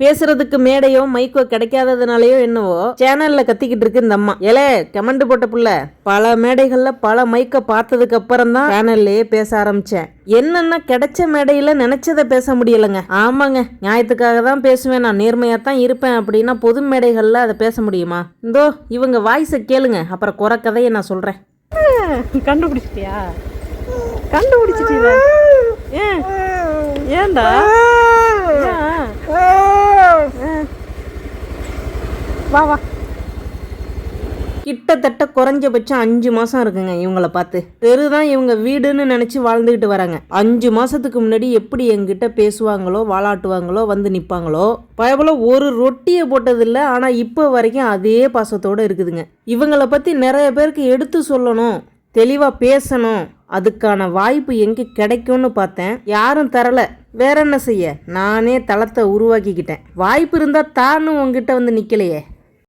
பேசுறதுக்கு மேடையோ மைக்கோ கிடைக்காததுனாலயோ என்னவோ சேனல்ல கத்திக்கிட்டு இருக்கு இந்த அம்மா. ஏலே கமெண்ட் போட்ட புள்ள. பல மேடைகள்ல பல மைக்க பார்த்ததுக்கு அப்புறம் தான் சேனல்லையே பேச ஆரம்பிச்சேன். என்னன்னா கிடைச்ச மேடையில நினைச்சதை பேச முடியலங்க. ஆமாங்க நியாயத்துக்காக தான் பேசுவேன். நான் நேர்மையா தான் இருப்பேன் அப்படின்னா பொது மேடைகள்ல அதை பேச முடியுமா? இந்தோ இவங்க வாய்ஸை கேளுங்க. அப்புறம் குறை கதையை நான் சொல்றேன். கண்டுபிடிச்சிட்டியா? கண்டுபிடிச்சிட்டியா? ஏன்? ஏன்டா? வா வா. கிட்டத்தட்ட குறைஞ்சபட்சம் அஞ்சு மாசம் இருக்குங்க இவங்கள பார்த்து. தெருதான் இவங்க வீடுன்னு நினைச்சு வாழ்ந்துகிட்டு வராங்க. அஞ்சு மாசத்துக்கு முன்னாடி எப்படி எங்கிட்ட பேசுவாங்களோ வாளாட்டுவாங்களோ வந்து நிப்பாங்களோ பயபல ஒரு ரொட்டியை போட்டதில்ல ஆனா இப்போ வரைக்கும் அதே பாசத்தோட இருக்குதுங்க. இவங்கள பத்தி நிறைய பேருக்கு எடுத்து சொல்லணும் தெளிவா பேசணும். அதுக்கான வாய்ப்பு எங்க கிடைக்கும்னு பார்த்தேன். யாரும் தரல. வேற என்ன செய்ய? நானே தளத்தை உருவாக்கிக்கிட்டேன். வாய்ப்பு இருந்தா தானும் உங்ககிட்ட வந்து நிக்கலையே.